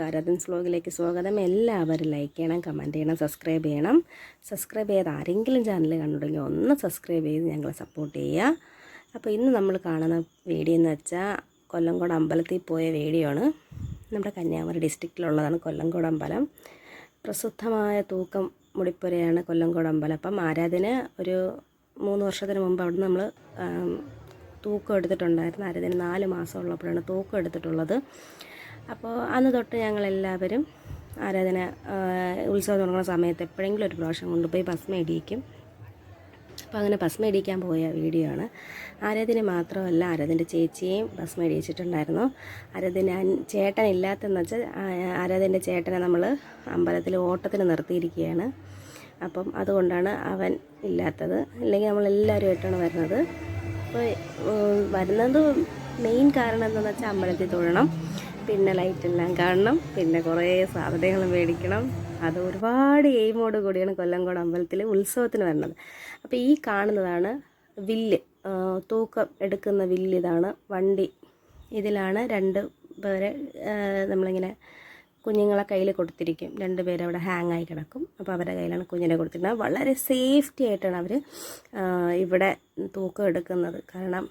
Hi സ്ലോഗിലേക്ക് വ്ലോഗിലേക്ക് സ്വാഗതം. എല്ലാവരും like ചെയ്യണം കമന്റ് ചെയ്യണം സബ്സ്ക്രൈബ് ചെയ്യണം. സബ്സ്ക്രൈബ് ചെയ്ത് ആരെങ്കിലും ചാനൽ കണ്ടിട്ടുണ്ടെങ്കിൽ ഒന്ന് സബ്സ്ക്രൈബ് ചെയ്ത് ഞങ്ങളെ സപ്പോർട്ട് ചെയ്യുക. അപ്പോൾ ഇന്ന് നമ്മൾ കാണുന്ന വീഡിയോ എന്ന് വെച്ചാൽ കൊല്ലംകോട് അമ്പലത്തിൽ പോയ വീഡിയോ ആണ്. നമ്മുടെ കന്യാകുമാരി ഡിസ്ട്രിക്റ്റിലുള്ളതാണ് കൊല്ലംകോട് അമ്പലം. പ്രസിദ്ധമായ തൂക്കം മുടിപ്പുരയാണ് കൊല്ലംകോട് അമ്പലം. അപ്പം ആരാധന ഒരു മൂന്ന് വർഷത്തിന് മുമ്പ് അവിടെ നമ്മൾ തൂക്കം എടുത്തിട്ടുണ്ടായിരുന്നു. ആരാധന നാല് മാസം ഉള്ളപ്പോഴാണ് തൂക്കം എടുത്തിട്ടുള്ളത്. അപ്പോൾ അന്ന് തൊട്ട് ഞങ്ങളെല്ലാവരും ആരാധന ഉത്സവം തുടങ്ങുന്ന സമയത്ത് എപ്പോഴെങ്കിലും ഒരു പ്രാവശ്യം കൊണ്ടുപോയി ഭസ്മ ഇടിയിക്കും. അപ്പോൾ അങ്ങനെ ഭസ്മ ഇടിക്കാൻ പോയ വീഡിയോ ആണ്. ആരാധന മാത്രമല്ല ആരാധന്റെ ചേച്ചിയെയും ഭസ്മ ഇടിയിച്ചിട്ടുണ്ടായിരുന്നു. ആരാധന ചേട്ടൻ ഇല്ലാത്തെന്ന് വെച്ചാൽ ആരാധന്റെ ചേട്ടനെ നമ്മൾ അമ്പലത്തിൽ ഓട്ടത്തിന് നിർത്തിയിരിക്കുകയാണ്. അപ്പം അതുകൊണ്ടാണ് അവൻ ഇല്ലാത്തത്. അല്ലെങ്കിൽ നമ്മളെല്ലാവരുമായിട്ടാണ് വരുന്നത്. അപ്പോൾ വരുന്നത് മെയിൻ കാരണം എന്താണെന്ന് വെച്ചാൽ അമ്പലത്തിൽ തൊഴണം. പിന്നെ ലൈറ്റെല്ലാം കാണണം. പിന്നെ കുറേ സാധനങ്ങൾ മേടിക്കണം. അത് ഒരുപാട് എയിമോട് കൂടിയാണ് കൊല്ലംകോട് അമ്പലത്തിൽ ഉത്സവത്തിന് വരുന്നത്. അപ്പോൾ ഈ കാണുന്നതാണ് വില്ല്. തൂക്കം എടുക്കുന്ന വില്ല് ഇതാണ്. വണ്ടി. ഇതിലാണ് രണ്ട് പേരെ നമ്മളിങ്ങനെ കുഞ്ഞുങ്ങളെ കയ്യിൽ കൊടുത്തിരിക്കും. രണ്ട് പേര് അവിടെ ഹാങ് ആയി കിടക്കും. അപ്പോൾ അവരുടെ കയ്യിലാണ് കുഞ്ഞിനെ കൊടുത്തിരുന്നത്. വളരെ സേഫ്റ്റി ആയിട്ടാണ് അവർ ഇവിടെ തൂക്കം എടുക്കുന്നത്. കാരണം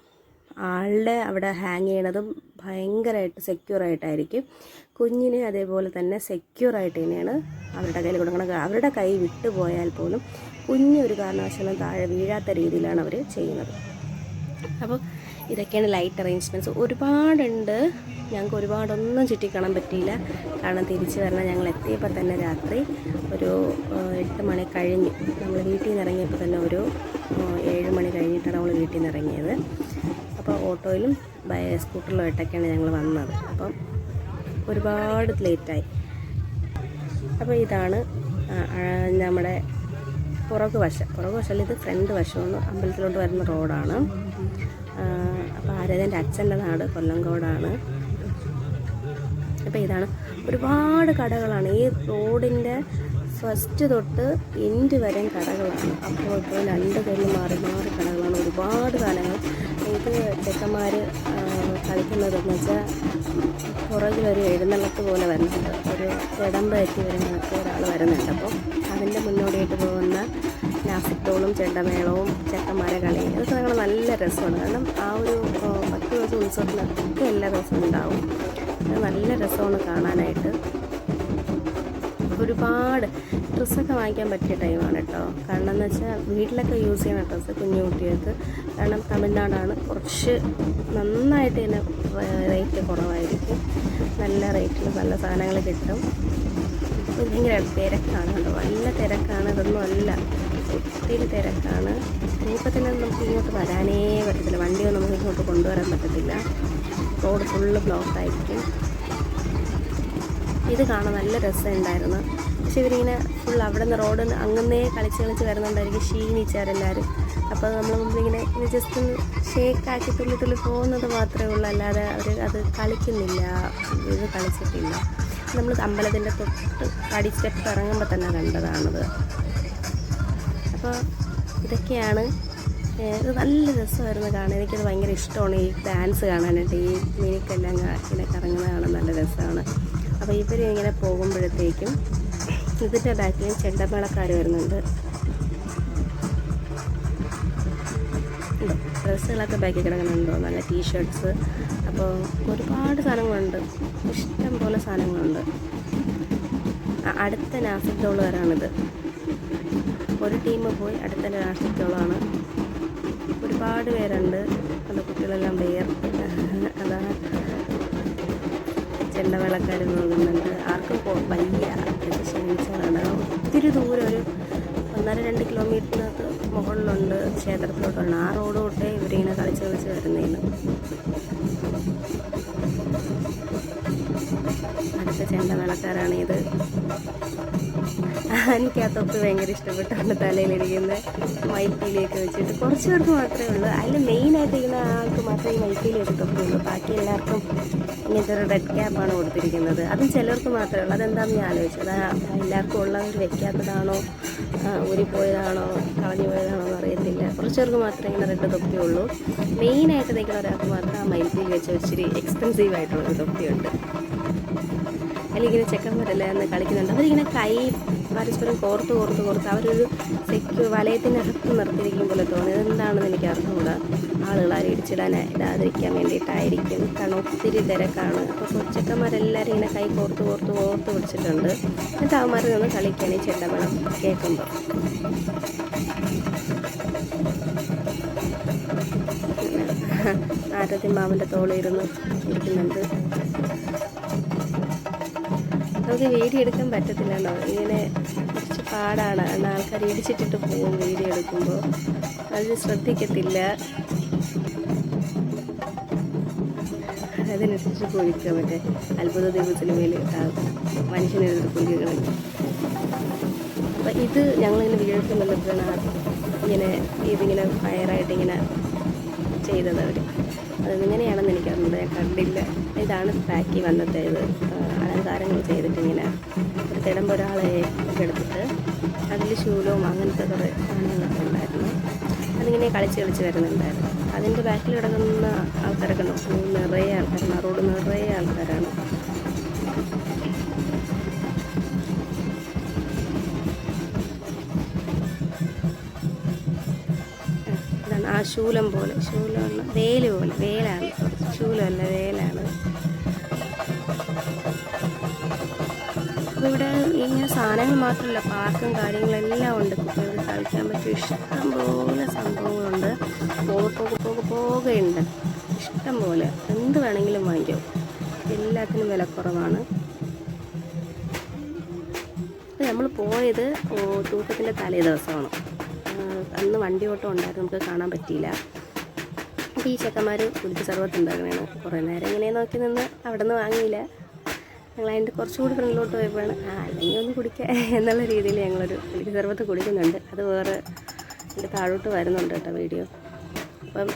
ആളുടെ അവിടെ ഹാങ് ചെയ്യണതും ഭയങ്കരമായിട്ട് സെക്യൂർ ആയിട്ടായിരിക്കും. കുഞ്ഞിനെ അതേപോലെ തന്നെ സെക്യൂർ ആയിട്ട് തന്നെയാണ് അവരുടെ കയ്യിൽ കൊടുക്കുന്നത് അവരുടെ കൈ വിട്ടുപോയാൽ പോലും കുഞ്ഞ് ഒരു കാരണവശാലും താഴെ വീഴാത്ത രീതിയിലാണ് അവർ ചെയ്യുന്നത്. അപ്പോൾ ഇതൊക്കെയാണ് ലൈറ്റ് അറേഞ്ച്മെന്റ്സ് ഒരുപാടുണ്ട്. ഞങ്ങൾക്ക് ഒരുപാടൊന്നും ചുറ്റിക്കാണാൻ പറ്റിയില്ല. കാരണം തിരിച്ചു വരണം. ഞങ്ങൾ എത്തിയപ്പോൾ തന്നെ രാത്രി ഒരു എട്ട് മണി കഴിഞ്ഞു നമ്മൾ വീട്ടിൽ നിന്ന് ഇറങ്ങിയപ്പോൾ തന്നെ ഒരു ഏഴ് മണി കഴിഞ്ഞിട്ടാണ് നമ്മൾ വീട്ടിൽ നിന്ന് ഇറങ്ങിയത്. അപ്പോൾ ഓട്ടോയിലും സ്കൂട്ടറിലും ആയിട്ടൊക്കെയാണ് ഞങ്ങൾ വന്നത്. അപ്പം ഒരുപാട് ലേറ്റായി. അപ്പോൾ ഇതാണ് നമ്മുടെ പുറകു വശം. പുറകു വശമല്ല ഇത് ഫ്രണ്ട് വശമാണ്. അമ്പലത്തിലോട്ട് വരുന്ന റോഡാണ്. അപ്പോൾ ആരാധന്റെ അച്ഛന്റെ നാട് കൊല്ലംകോടാണ്. അപ്പോൾ ഇതാണ് ഒരുപാട് കടകളാണ്. ഈ റോഡിന്റെ ഫസ്റ്റ് തൊട്ട് എൻഡ് വരെയും കടകളാണ്. അപ്പോൾ ഇപ്പോൾ രണ്ട് കയ്യിൽ മാറി മാറി കടകളാണ്. ഒരുപാട് കാലങ്ങൾ ഇത് ചെക്കന്മാർ കളിക്കുന്നതെന്ന് വെച്ചാൽ പുറകിലൊരു എഴുന്നള്ളത്ത് പോലെ വരുന്നുണ്ട്. ഒരു ഇടമ്പ് എത്തി വരുന്നതൊക്കെ ഒരാൾ വരുന്നുണ്ട്. അപ്പോൾ അതിന്റെ മുന്നോടിയായിട്ട് പോകുന്ന നാസിക്കോളും ചെണ്ടമേളവും ചെക്കന്മാരെ കളി അതൊക്കെ ഞങ്ങൾ നല്ല രസമാണ്. കാരണം ആ ഒരു പത്ത് ദിവസം ഉത്സവത്തിനൊക്കെ എല്ലാ ദിവസവും ഉണ്ടാവും. നല്ല രസമാണ് കാണാനായിട്ട്. ഒരുപാട് ഡ്രസ്സൊക്കെ വാങ്ങിക്കാൻ പറ്റിയ ടൈമാണ് കേട്ടോ. കാരണം എന്ന് വെച്ചാൽ വീട്ടിലൊക്കെ യൂസ് ചെയ്യുന്ന ഡ്രസ്സ് കുഞ്ഞു കുട്ടികൾക്ക് കാരണം തമിഴ്നാടാണ് കുറച്ച് നന്നായിട്ട് തന്നെ റേറ്റ് കുറവായിരിക്കും. നല്ല റേറ്റിൽ നല്ല സാധനങ്ങൾ കിട്ടും. ഭയങ്കര തിരക്കാണ് കേട്ടോ. നല്ല തിരക്കാണ്. ഇതൊന്നും അല്ല. ഒത്തിരി തിരക്കാണ്. തൂക്കത്തിന് നമുക്ക് ഇങ്ങോട്ട് വരാനേ പറ്റത്തില്ല. വണ്ടിയൊന്നും നമുക്ക് ഇങ്ങോട്ട് കൊണ്ടുവരാൻ പറ്റത്തില്ല. റോഡ് ഫുള്ള് ബ്ലോക്ക് ആയിരിക്കും ഇത് കാണാൻ നല്ല രസമുണ്ടായിരുന്നു. പക്ഷെ ഇവരിങ്ങനെ ഫുൾ അവിടെ നിന്ന് റോഡിൽ നിന്ന് അങ്ങനേ കളിച്ച് കളിച്ച് വരുന്നുണ്ടായിരിക്കും ക്ഷീണിച്ചാരെല്ലാവരും അപ്പോൾ നമ്മൾ മുമ്പിങ്ങനെ ജസ്റ്റ് ഷേക്കാക്കി തുള്ളി തുള്ളി പോകുന്നത് മാത്രമേ ഉള്ളൂ. അല്ലാതെ അവർ അത് കളിക്കുന്നില്ല. ഇത് കളിച്ചിട്ടില്ല. നമ്മൾ അമ്പലത്തിന്റെ തൊട്ട് പടി ഇറങ്ങുമ്പോൾ തന്നെ കണ്ടതാണത്. അപ്പോൾ ഇതൊക്കെയാണ്. ഇത് നല്ല രസമായിരുന്നു കാണാൻ. എനിക്കത് ഭയങ്കര ഇഷ്ടമാണ് ഈ ഡാൻസ് കാണാനായിട്ട്. ഈ മിനിക്കെല്ലാം ഇങ്ങനെ കറങ്ങുന്നത് കാണാൻ നല്ല രസമാണ്. അപ്പോൾ ഇവർ ഇങ്ങനെ പോകുമ്പോഴത്തേക്കും ഇതിന്റെ ബാക്കിൽ ചെണ്ടമേളക്കാർ വരുന്നുണ്ട്. ഡ്രസ്സുകളൊക്കെ ബാക്കി കിടക്കുന്നുണ്ടോ? നല്ല ടീഷർട്ട്സ്. അപ്പോൾ ഒരുപാട് സാധനങ്ങളുണ്ട്. ഇഷ്ടം പോലെ സാധനങ്ങളുണ്ട്. അടുത്ത നാസിക് വരാണിത്. ഒരു ടീം പോയി അടുത്ത നാസിക് ഡോളാണ് ഒരുപാട് പേരുണ്ട്. അത് കുട്ടികളെല്ലാം വേർത്ത് അതാണ് ചെണ്ടവേളക്കാർ പോകുന്നുണ്ട് ആർക്കും പോ വലിയ ക്ഷണിച്ചതാണ് ഒത്തിരി ദൂരം ഒരു ഒന്നര രണ്ട് കിലോമീറ്ററിനകത്ത് മുകളിലുണ്ട്. ക്ഷേത്രത്തിലോട്ടുള്ള. ആ റോഡ് തൊട്ടേ ഇവരിങ്ങനെ കളിച്ച് കളിച്ച് വരുന്നതിന് അടുത്ത ചെണ്ടമേളക്കാരാണ് ഇത്. എനിക്ക് ആ തൊപ്പി ഭയങ്കര ഇഷ്ടപ്പെട്ടാണ് തലയിലിരിക്കുന്ന. മൈക്കിയിലേക്ക് വെച്ചിട്ട് കുറച്ച് പേർക്ക് മാത്രമേ ഉള്ളൂ. അതിൽ മെയിനായിട്ട് ഇരിക്കുന്ന ആൾക്ക് മാത്രമേ ഈ മൈപ്പിയിലേക്ക് തൊപ്പിയുള്ളൂ ബാക്കി എല്ലാവർക്കും ഇങ്ങനത്തെ ഒരു റെഡ് ക്യാപ്പാണ് കൊടുത്തിരിക്കുന്നത്. അതും ചിലർക്ക് മാത്രമേ ഉള്ളൂ. അതെന്താണെന്ന് ഞാൻ ആലോചിച്ചത് എല്ലാവർക്കും ഉള്ളവർ വെക്കാത്തതാണോ? ഊരി ഊരിപ്പോയതാണോ കളഞ്ഞു പോയതാണോ എന്ന് അറിയത്തില്ല. കുറച്ച് പേർക്ക് മാത്രമേ ഇങ്ങനെ റെഡ് തൊപ്പിയുള്ളൂ മെയിനായിട്ട് നിൽക്കുന്ന ഒരാൾക്ക് മാത്രം ആ മൈൽപ്പിൽ വെച്ച് ഇച്ചിരി എക്സ്പെൻസീവ് ആയിട്ടുള്ളൊരു തൊപ്പിയുണ്ട്. അല്ലെങ്കിൽ ചെക്കന്മാരല്ല കളിക്കുന്നുണ്ട്. അവരിങ്ങനെ കൈ പരസ്പരം കോർത്ത് കോർത്ത് കോർത്ത് അവരൊരു സെക്യൂ വലയത്തിനകത്ത് നിർത്തിയിരിക്കും പോലെ തോന്നി. അതെന്താണെന്ന് എനിക്ക് അറിഞ്ഞുകൂടാ. ആളുകൾ ആരും ഇടിച്ചിടാൻ ഇടാതിരിക്കാൻ വേണ്ടിയിട്ടായിരിക്കും. കാരണം ഒത്തിരി തിരക്കാണ്. അപ്പോൾ കൊച്ചക്കന്മാരെല്ലാവരും ഇങ്ങനെ കൈ കോർത്ത് കോർത്ത് കോർത്ത് പിടിച്ചിട്ടുണ്ട്. എന്നിട്ട് അവന്മാർ നിന്ന് കളിക്കാൻ ഈ ചെണ്ടമണം കേൾക്കുമ്പോൾ ആരതി മാമന്റെ തോളിരുന്ന് ഇരിക്കുന്നുണ്ട്. നമുക്ക് വീഡിയോ എടുക്കാൻ പറ്റത്തില്ലല്ലോ. ഇങ്ങനെ കുറച്ച് പാടാണ്. ആൾക്കാർ ഇടിച്ചിട്ടിട്ട് പോകും വീഡിയോ എടുക്കുമ്പോൾ അത് ശ്രദ്ധിക്കത്തില്ല. അതിനനുസരിച്ച് കുഴിക്കുക മറ്റേ അത്ഭുത ദൈവത്തിന് സിനിമയിൽ മനുഷ്യനെ കുഴികൾ അപ്പം ഇത് ഞങ്ങളിങ്ങനെ വീഴ്ത്തുന്നുള്ളപ്പോഴാണ് ഇങ്ങനെ ഇതിങ്ങനെ ഫയറായിട്ട് ഇങ്ങനെ ചെയ്തത് അവർ അതെങ്ങനെയാണെന്ന് എനിക്കറിഞ്ഞത് ഞാൻ കണ്ടില്ല. ഇതാണ് ബാക്കി വന്നത്തെ ഇത്. അലങ്കാരങ്ങൾ ചെയ്തിട്ട് ഇങ്ങനെ ഒരു തിടമ്പൊരാളെ എടുത്തിട്ട് അതിൽ ശൂലവും അങ്ങനത്തെ കുറേ സാധനങ്ങളൊക്കെ ഉണ്ടായിരുന്നു. അതിങ്ങനെ കളിച്ച് കളിച്ച് വരുന്നുണ്ടായിരുന്നു. അതിന്റെ ബാക്കിൽ കിടക്കുന്ന ആൾക്കാരൊക്കെ നോക്കും നിറയെ ആൾക്കാരാണ്. റോഡ് നിറയെ ആൾക്കാരാണ്. ആ ശൂലം പോലെ. ശൂലമല്ല വേൽ പോലെ. വേലാണ്. ശൂലമല്ല വേലാണ്. അപ്പോൾ ഇവിടെ ഇങ്ങനെ സാധനങ്ങൾ മാത്രമല്ല പാർക്കും കാര്യങ്ങളെല്ലാം ഉണ്ട്. കുട്ടികൾക്ക് കളിക്കാൻ പറ്റിയ ഇഷ്ടം പോലെ സംഭവങ്ങളുണ്ട്. പോകെ പോകെ പോകെ പോകെയുണ്ട് ഇഷ്ടം പോലെ. എന്ത് വേണമെങ്കിലും വാങ്ങിക്കും. എല്ലാത്തിനും വിലക്കുറവാണ് അപ്പം നമ്മൾ പോയത് തൂക്കത്തിന്റെ തലേ ദിവസമാണ്. അന്ന് വണ്ടി ഓട്ടം ഉണ്ടായിരുന്നു. നമുക്ക് കാണാൻ പറ്റിയില്ല. അപ്പോൾ ഈ ചെക്കന്മാർ കുടിച്ച് സർവത്ത് കുറേ നേരം ഇങ്ങനെ നോക്കി നിന്ന് അവിടെ നിന്ന് വാങ്ങിയില്ല. ഞങ്ങൾ അതിന്റെ കുറച്ചുകൂടി ഫ്രണ്ടിലോട്ട് പോയപ്പോഴാണ് ആ അല്ലെങ്കിൽ ഒന്ന് കുടിക്കുക എന്നുള്ള രീതിയിൽ ഞങ്ങളൊരു കുടിക്ക് സർവത്ത് കുടിക്കുന്നുണ്ട്. അത് വേറെ എന്റെ താഴോട്ട് വരുന്നുണ്ട് കേട്ടോ വീഡിയോ. അപ്പം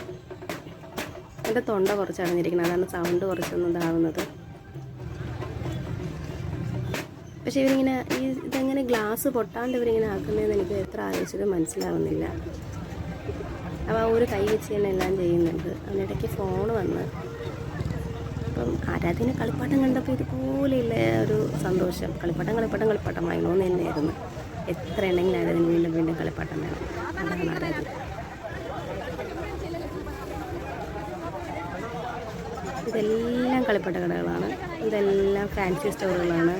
എന്റെ തൊണ്ട കുറച്ച് അടഞ്ഞിരിക്കുന്നത് അതാണ് സൗണ്ട് കുറച്ചൊന്നും ഇതാവുന്നത്. പക്ഷേ ഇവരിങ്ങനെ ഈ ഇതെങ്ങനെ ഗ്ലാസ് പൊട്ടാണ്ട് ഇവരിങ്ങനെ ആക്കുന്നതെന്ന് എനിക്ക് എത്ര ആലോചിച്ചത് മനസ്സിലാവുന്നില്ല. അപ്പോൾ ആ ഒരു കൈ വെച്ച് തന്നെ എല്ലാം ചെയ്യുന്നുണ്ട്. അതിനിടയ്ക്ക് ഫോൺ വന്ന് അപ്പം ആരാധന കളിപ്പാട്ടം കണ്ടപ്പോൾ ഇതുപോലെയുള്ള ഒരു സന്തോഷം. കളിപ്പാട്ടം കളിപ്പാട്ടം കളിപ്പാട്ടം വാങ്ങണമെന്ന് തന്നെയായിരുന്നു. എത്ര ഉണ്ടെങ്കിലും ആരാധന വീണ്ടും വീണ്ടും കളിപ്പാട്ടം വേണം. അതാണ് ആരാധന ഇതെല്ലാം കളിപ്പാട്ട കടകളാണ്. ഇതെല്ലാം ഫാൻസി സ്റ്റോറുകളാണ്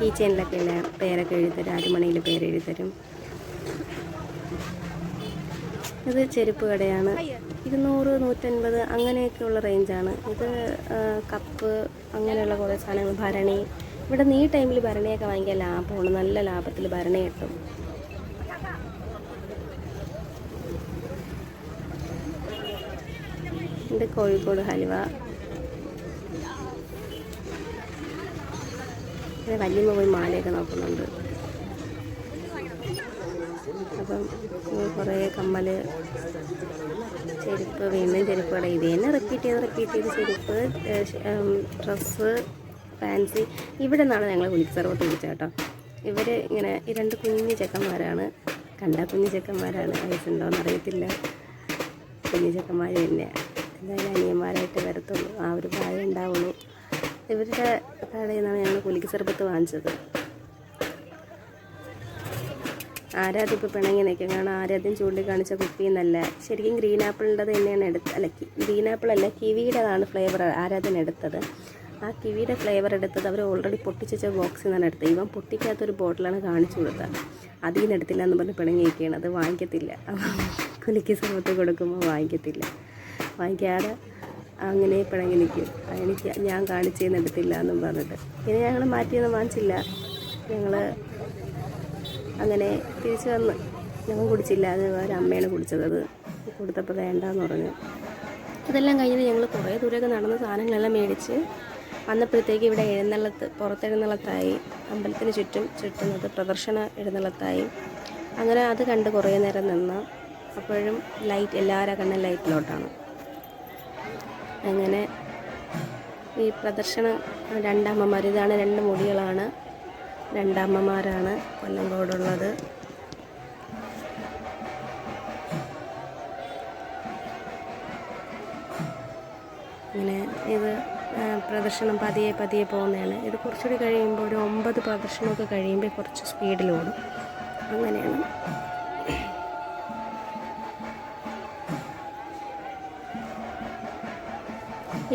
കീ ചെയിനിലൊക്കെ ഉള്ള പേരൊക്കെ എഴുതിത്തരും അരമണിയിൽ പേരെഴുതിത്തരും ഇത് ചെരുപ്പ് കടയാണ്. ഇരുന്നൂറ് നൂറ്റൻപത് അങ്ങനെയൊക്കെയുള്ള റേഞ്ചാണ് ഇത് കപ്പ് അങ്ങനെയുള്ള കുറേ സാധനങ്ങൾ ഭരണി. ഇവിടെ നീ ടൈമിൽ ഭരണിയൊക്കെ വാങ്ങിയാൽ ലാഭമാണ്. നല്ല ലാഭത്തിൽ ഭരണി കിട്ടും. ഇത് കോഴിക്കോട് ഹലുവ വലിയ പോയി മാലയൊക്കെ നോക്കുന്നുണ്ട്. അപ്പം കുറേ കമ്മൽ ചെരുപ്പ് വീണ്ടും ചെരുപ്പ് കട. ഇത് തന്നെ റിപ്പീറ്റ് ചെയ്ത് റിപ്പീറ്റ് ചെയ്ത് ചെരുപ്പ് ഡ്രസ്സ് ഫാൻസി ഇവിടെ നിന്നാണ് ഞങ്ങൾ സർവത്ത് കുടിച്ചത് കേട്ടോ. ഇവർ ഇങ്ങനെ ഈ രണ്ട് കുഞ്ഞു ചെക്കന്മാരാണ്. കണ്ട കുഞ്ഞു ചെക്കന്മാരാണ് വയസ്സുണ്ടോയെന്ന് അറിയത്തില്ല. കുഞ്ഞു ചെക്കന്മാർ തന്നെ എന്തായാലും അനിയന്മാരായിട്ട് വരത്തുള്ളൂ. ആ ഒരു പ്രായം ഉണ്ടാവുള്ളൂ ഇവരുടെ കടയിൽ നിന്നാണ് ഞങ്ങൾ കുലിക്ക് സർബത്ത് വാങ്ങിച്ചത്. ആരാദ്യം ഇപ്പോൾ പിണങ്ങി നിൽക്കും. കാരണം ആരാധ്യം ചൂണ്ടിക്കാണിച്ച കുപ്പി എന്നല്ല. ശരിക്കും ഗ്രീൻ ആപ്പിളിന്റെ തന്നെയാണ് എടുത്ത് അല്ല ഗ്രീൻ ആപ്പിൾ അല്ല കിവിയുടേതാണ് ഫ്ലേവർ ആരാധ്യൻ എടുത്തത്. ആ കിവിയുടെ ഫ്ലേവർ എടുത്തത് അവർ ഓൾറെഡി പൊട്ടിച്ച ബോക്സിൽ നിന്നാണ് എടുത്തത്. ഇവൻ പൊട്ടിക്കാത്തൊരു ബോട്ടിലാണ് കാണിച്ചു കൊടുത്തത്. അതിൽ നിന്ന് എടുത്തില്ല എന്ന് പറഞ്ഞ് പിണങ്ങി നിൽക്കുകയാണ് അത് വാങ്ങിക്കത്തില്ല. കുലിക്ക് സമയത്ത് കൊടുക്കുമ്പോൾ വാങ്ങിക്കത്തില്ല. വാങ്ങിക്കാതെ അങ്ങനെ പിണങ്ങി നിൽക്കും. എനിക്ക് ഞാൻ കാണിച്ചേന്ന് എടുത്തില്ല എന്നും പറഞ്ഞിട്ട്. പിന്നെ ഞങ്ങൾ മാറ്റിയൊന്നും വാങ്ങിച്ചില്ല. ഞങ്ങൾ അങ്ങനെ തിരിച്ചു വന്ന്. ഞങ്ങൾ കുടിച്ചില്ല. അത് ഒരു അമ്മയാണ് കുടിച്ചത്. അത് കൊടുത്തപ്പോൾ വേണ്ടാന്ന് പറഞ്ഞു. ഇതെല്ലാം കഴിഞ്ഞിട്ട് ഞങ്ങൾ കുറേ ദൂരമൊക്കെ നടന്ന് സാധനങ്ങളെല്ലാം മേടിച്ച് വന്നപ്പോഴത്തേക്ക് ഇവിടെ എഴുന്നള്ളത്ത് പുറത്തെഴുന്നള്ളത്തായി അമ്പലത്തിന് ചുറ്റും ചുറ്റുന്നത് പ്രദർശന എഴുന്നള്ളത്തായി. അങ്ങനെ അത് കണ്ട് കുറേ നേരം നിന്ന്. അപ്പോഴും ലൈറ്റ് എല്ലാവരുടെ കണ്ണും ലൈറ്റിലോട്ടാണ്. അങ്ങനെ ഈ പ്രദർശനം രണ്ടമ്മമാർ ഇതാണ് രണ്ട് മുടികളാണ്. രണ്ടമ്മമാരാണ് കൊല്ലങ്കോടുള്ളത് ഇങ്ങനെ ഇത് പ്രദർശനം പതിയെ പതിയെ പോകുന്നതാണ്. ഇത് കുറച്ചുകൂടി കഴിയുമ്പോൾ ഒരു ഒമ്പത് പ്രദർശനമൊക്കെ കഴിയുമ്പോൾ കുറച്ച് സ്പീഡിലോടും അങ്ങനെയാണ്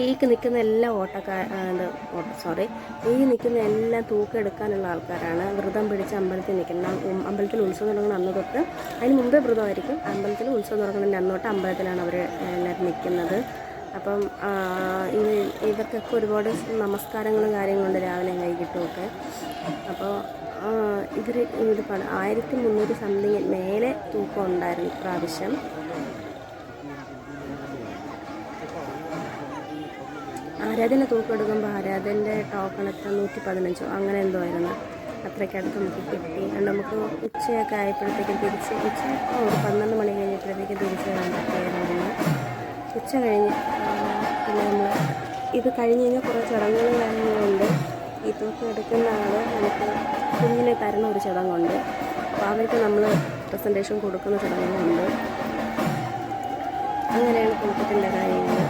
ഈ നിൽക്കുന്ന എല്ലാ ഓട്ട സോറി ഈ നിൽക്കുന്ന എല്ലാം തൂക്കെടുക്കാനുള്ള ആൾക്കാരാണ്. വ്രതം പിടിച്ച് അമ്പലത്തിൽ നിൽക്കുന്ന അമ്പലത്തിൽ ഉത്സവം തുടങ്ങുന്ന അന്ന് തൊട്ട് അതിന് മുമ്പേ വ്രതമായിരിക്കും. അമ്പലത്തിൽ ഉത്സവം തുടങ്ങുന്നതിന്റെ അന്ന് തൊട്ട് അമ്പലത്തിലാണ് അവർ എല്ലാവരും നിൽക്കുന്നത്. അപ്പം ഇവർക്കൊക്കെ ഒരുപാട് നമസ്കാരങ്ങളും കാര്യങ്ങളുണ്ട് രാവിലെ വൈകിട്ടും ഒക്കെ അപ്പോൾ ഇവർ ഇത് ആയിരത്തി മുന്നൂറ് സംതിങ് മേലെ തൂക്കം ഉണ്ടായിരുന്നു ഇപ്രാവശ്യം. ആരാധന തൂക്കെടുക്കുമ്പോൾ ആരാധന്റെ ടോക്കൺ എത്ര? നൂറ്റി പതിനഞ്ചോ അങ്ങനെ എന്തോ ആയിരുന്നു. അത്രയ്ക്കടുത്ത് നമുക്ക് കിട്ടി. അത് നമുക്ക് ഉച്ചയൊക്കെ ആയപ്പോഴത്തേക്കും തിരിച്ച് ഉച്ച ഒരു പന്ത്രണ്ട് മണി കഴിഞ്ഞപ്പോഴത്തേക്കും തിരിച്ച് പറ്റിയായിരുന്നു. ഉച്ച കഴിഞ്ഞ് പിന്നെ നമ്മൾ ഇത് കഴിഞ്ഞ് കഴിഞ്ഞാൽ കുറേ ചടങ്ങുകളും കാര്യങ്ങളുണ്ട്. ഈ തൂക്കം എടുക്കുന്ന ആൾ നമുക്ക് കുഞ്ഞിനെ തരുന്ന ഒരു ചടങ്ങുണ്ട്. അപ്പോൾ അവർക്ക് നമ്മൾ പ്രസന്റേഷൻ കൊടുക്കുന്ന ചടങ്ങുകളുണ്ട്. അങ്ങനെയാണ് തൂക്കത്തിന്റെ കാര്യങ്ങൾ.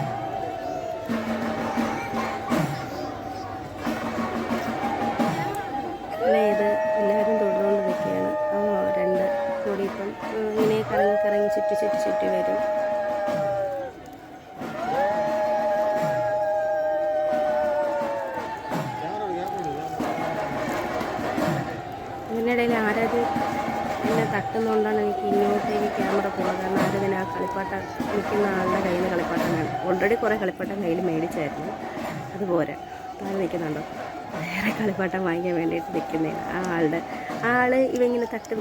മേടിച്ചായിരുന്നു അതുപോലെ താഴെ നിൽക്കുന്നുണ്ടോ വേറെ കളിപ്പാട്ടം വാങ്ങിക്കാൻ വേണ്ടിയിട്ട് നിൽക്കുന്നതാണ് ആ ആളുടെ ആൾ ഇവങ്ങനെ തട്ടും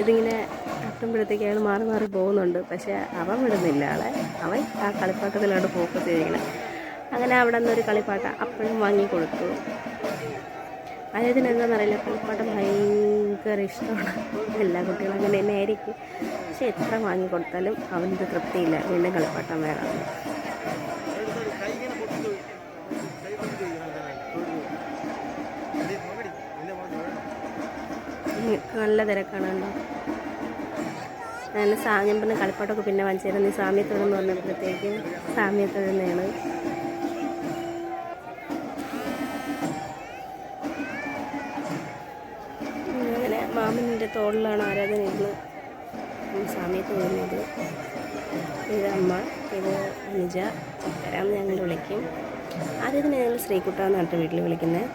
ഇതിങ്ങനെ തട്ടുമ്പോഴത്തേക്ക് അയാൾ മാറി മാറി പോകുന്നുണ്ട്. പക്ഷേ അവൻ വിടുന്നില്ല ആളെ. അവൻ ആ കളിപ്പാട്ടത്തിലോട്ട് ഫോക്കസ് ചെയ്യണം അങ്ങനെ അവിടെ നിന്നൊരു കളിപ്പാട്ട അപ്പോഴും വാങ്ങിക്കൊടുത്തു. കൊടുത്തു അതായത് എന്താണെന്നറിയില്ല കളിപ്പാട്ടം ഭയങ്കര ഇഷ്ടമാണ്. എല്ലാ കുട്ടികളും അങ്ങനെ തന്നെ ആയിരിക്കും പക്ഷെ എത്ര വാങ്ങിക്കൊടുത്താലും അവന്റെ തൃപ്തിയില്ല. വീണ്ടും കളിപ്പാട്ടം വേണം. നല്ല തിരക്കാണ് കണ്ടോ ഞാൻ ഞാൻ പറഞ്ഞ കളിപ്പാട്ടൊക്കെ പിന്നെ വാങ്ങിച്ചിരുന്നു ഈ സാമ്യത്തൊഴെന്ന് പറഞ്ഞപ്പോഴത്തേക്ക് സാമ്യത്തൊഴുന്നതാണ് അങ്ങനെ മാമിന്റെ തോളിലാണ് ആരാധന ഇരുന്ന് സാമ്യ വരുന്നത് ഇത് അമ്മ ഇത് അനുജ. ചക്കര എന്ന് ഞങ്ങൾ വിളിക്കും. ആരാധന ഞങ്ങൾ ശ്രീകുട്ട പറഞ്ഞിട്ട് വീട്ടിൽ വിളിക്കുന്നത്.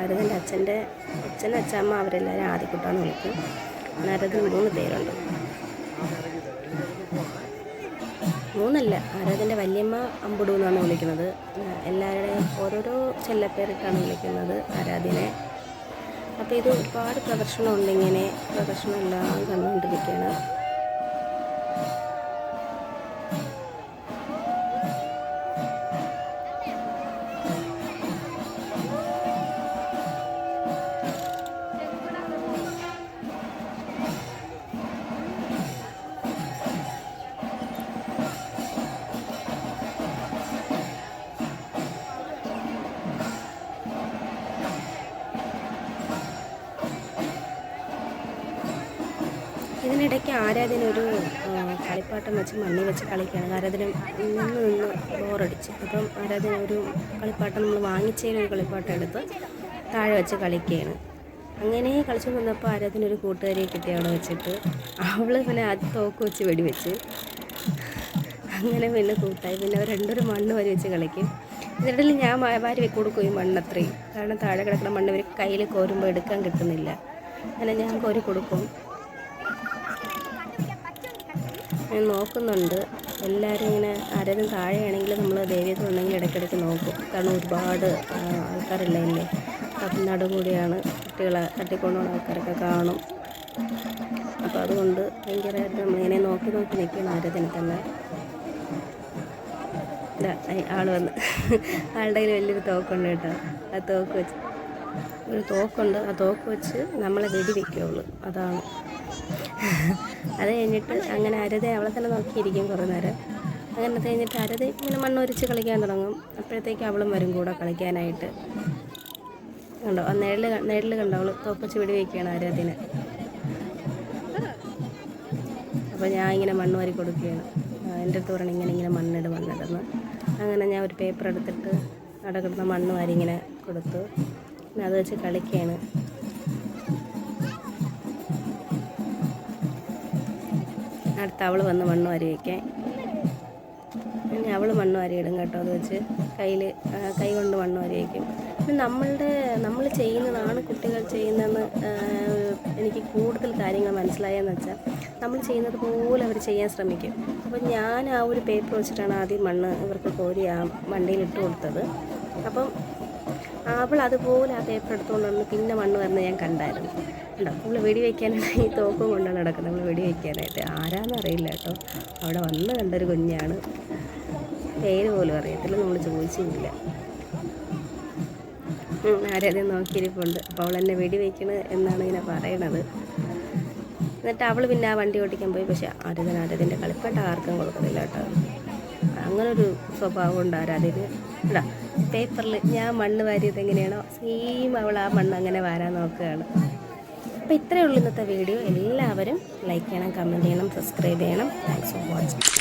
ആരാധന്റെ അച്ഛന്റെ അച്ഛൻ അച്ഛമ്മ അവരെല്ലാവരും ആദ്യക്കുട്ടാന്ന് വിളിക്കും. ആരാധന മൂന്ന് പേരുണ്ട്. മൂന്നല്ല ആരാധന്റെ വല്യമ്മ അമ്പുടു എന്നാണ് വിളിക്കുന്നത്. എല്ലാവരുടെയും ഓരോരോ ചെല്ലപ്പേരിട്ടാണ് വിളിക്കുന്നത് ആരാധ്യനെ. അപ്പോൾ ഇത് ഒരുപാട് പ്രദർശനമുണ്ട് ഇങ്ങനെ. പ്രദർശനം കണ്ടുകൊണ്ടിരിക്കുകയാണ്. ഇതിനിടയ്ക്ക് ആരാധന ഒരു കളിപ്പാട്ടം വെച്ച് മണ്ണി വെച്ച് കളിക്കുകയാണ്. ആരാധന നിന്ന് നിന്ന് ബോറടിച്ച്. അപ്പം ആരാധന ഒരു കളിപ്പാട്ടം നമ്മൾ വാങ്ങിച്ചതിന് ഒരു കളിപ്പാട്ടം എടുത്ത് താഴെ വെച്ച് കളിക്കുകയാണ്. അങ്ങനെ കളിച്ചു വന്നപ്പോൾ ആരാധന ഒരു കൂട്ടുകാരിയെ കിട്ടി അവിടെ വെച്ചിട്ട്. അവൾ പിന്നെ ആദ്യം തോക്ക് വെച്ച് വെടിവെച്ച്. അങ്ങനെ പിന്നെ കൂട്ടായി. പിന്നെ അവർ രണ്ടൊരു മണ്ണ് വരി വെച്ച് കളിക്കും. ഇതിനിടയിൽ ഞാൻ വാരി കൊടുക്കും ഈ മണ്ണത്രയും. കാരണം താഴെ കിടക്കുന്ന മണ്ണ് ഇവർ കയ്യിൽ കോരുമ്പോൾ എടുക്കാൻ കിട്ടുന്നില്ല. അങ്ങനെ ഞാൻ കോരി കൊടുക്കും ഞാൻ നോക്കുന്നുണ്ട്. എല്ലാവരും ഇങ്ങനെ ആരെങ്കിലും താഴെയാണെങ്കിൽ നമ്മൾ ദേവീയത്തിൽ ഉണ്ടെങ്കിൽ ഇടയ്ക്കിടയ്ക്ക് നോക്കും. കാരണം ഒരുപാട് ആ, ആൾക്കാരില്ലേ തമിഴ്നാട് കൂടിയാണ് കുട്ടികളെ തട്ടിക്കൊണ്ടുപോകുന്ന ആൾക്കാരൊക്കെ കാണും. അപ്പോൾ അതുകൊണ്ട് ഭയങ്കരമായിട്ട് നമ്മളിങ്ങനെ നോക്കി നോക്കി നിൽക്കണം ആരതിനെ തന്നെ. ആൾ വന്ന്. ആളുടെ കയ്യിൽ വലിയൊരു തോക്കുണ്ട് കേട്ടോ. ആ തോക്ക് വെച്ച് ഒരു തോക്കുണ്ട്. ആ തോക്ക് വെച്ച് നമ്മളെ വെടി വെക്കുകയുള്ളൂ അതാണ്. അത് കഴിഞ്ഞിട്ട് അങ്ങനെ അരതെ അവളെ തന്നെ നോക്കിയിരിക്കും കുറേ നേരം. അങ്ങനെ കഴിഞ്ഞിട്ട് അരത് ഇങ്ങനെ മണ്ണൊരിച്ച് കളിക്കാൻ തുടങ്ങും. അപ്പോഴത്തേക്ക് അവളും വരും കൂടെ കളിക്കാനായിട്ട്. കണ്ടോ? നിഴൽ നിഴൽ കണ്ടോ? അവൾ തോപ്പച്ച് വിടി വയ്ക്കുകയാണ് അരതിന്. അപ്പോൾ ഞാൻ ഇങ്ങനെ മണ്ണ് വാരി കൊടുക്കുകയാണ്. എന്റെ അടുത്ത് പറയണം ഇങ്ങനെ ഇങ്ങനെ മണ്ണിട് മണ്ണിടുന്നു അങ്ങനെ ഞാൻ ഒരു പേപ്പർ എടുത്തിട്ട് അവിടെ കിടന്ന മണ്ണ് വാരി ഇങ്ങനെ കൊടുത്തു. പിന്നെ അത് വെച്ച് കളിക്കുകയാണ്. അടുത്ത അവൾ വന്ന് മണ്ണ് വാരി വയ്ക്കാൻ ഇനി അവൾ മണ്ണ് വാരി ഇടും കേട്ടോ അത് വെച്ച് കയ്യിൽ കൈ കൊണ്ട് മണ്ണ് വാരി വയ്ക്കും പിന്നെ നമ്മളുടെ നമ്മൾ ചെയ്യുന്നതാണ് കുട്ടികൾ ചെയ്യുന്നതെന്ന് എനിക്ക് കൂടുതൽ കാര്യങ്ങൾ മനസ്സിലായെന്ന് വെച്ചാൽ നമ്മൾ ചെയ്യുന്നത് പോലെ അവർ ചെയ്യാൻ ശ്രമിക്കും. അപ്പോൾ ഞാൻ ആ ഒരു പേപ്പർ വെച്ചിട്ടാണ് ആദ്യം മണ്ണ് ഇവർക്ക് കോരി ആ വണ്ടിയിൽ ഇട്ട് കൊടുത്തത്. അപ്പം അവൾ അതുപോലെ ആ പേപ്പർ എടുത്തുകൊണ്ട് വന്ന് പിന്നെ മണ്ണ് വരുന്നത് ഞാൻ കണ്ടായിരുന്നു. ഉണ്ടോ നമ്മൾ വെടി വയ്ക്കാനായിട്ട് ഈ തോക്കും കൊണ്ടാണ് നടക്കുന്നത്. നമ്മൾ വെടി വയ്ക്കാനായിട്ട് ആരാന്ന് അറിയില്ല കേട്ടോ. അവിടെ വന്ന് കണ്ടൊരു കുഞ്ഞാണ്. പേര് പോലും അറിയത്തില്ല. നമ്മൾ ചോദിച്ചില്ല ആരെയും നോക്കിയിരിപ്പുണ്ട്. അപ്പോൾ അവൾ എന്നെ വെടി വയ്ക്കണത് എന്നാണ് ഇങ്ങനെ പറയണത്. എന്നിട്ട് അവൾ പിന്നെ ആ വണ്ടി ഓടിക്കാൻ പോയി. പക്ഷെ ആരതിന് ആരതിന്റെ കളിപ്പാട്ട് ആർക്കും കൊടുക്കുന്നില്ല കേട്ടോ. അങ്ങനൊരു സ്വഭാവം ഉണ്ട് ആരാതിന് ഇടാ പേപ്പറിൽ ഞാൻ മണ്ണ് വാരിയത് എങ്ങനെയാണോ? സെയിം അവൾ ആ മണ്ണ് അങ്ങനെ വാരാൻ നോക്കുകയാണ്. അപ്പോൾ ഇത്രയേ ഉള്ളൂ ഇന്നത്തെ വീഡിയോ. എല്ലാവരും ലൈക്ക് ചെയ്യണം കമന്റ് ചെയ്യണം സബ്സ്ക്രൈബ് ചെയ്യണം. Thanks for watching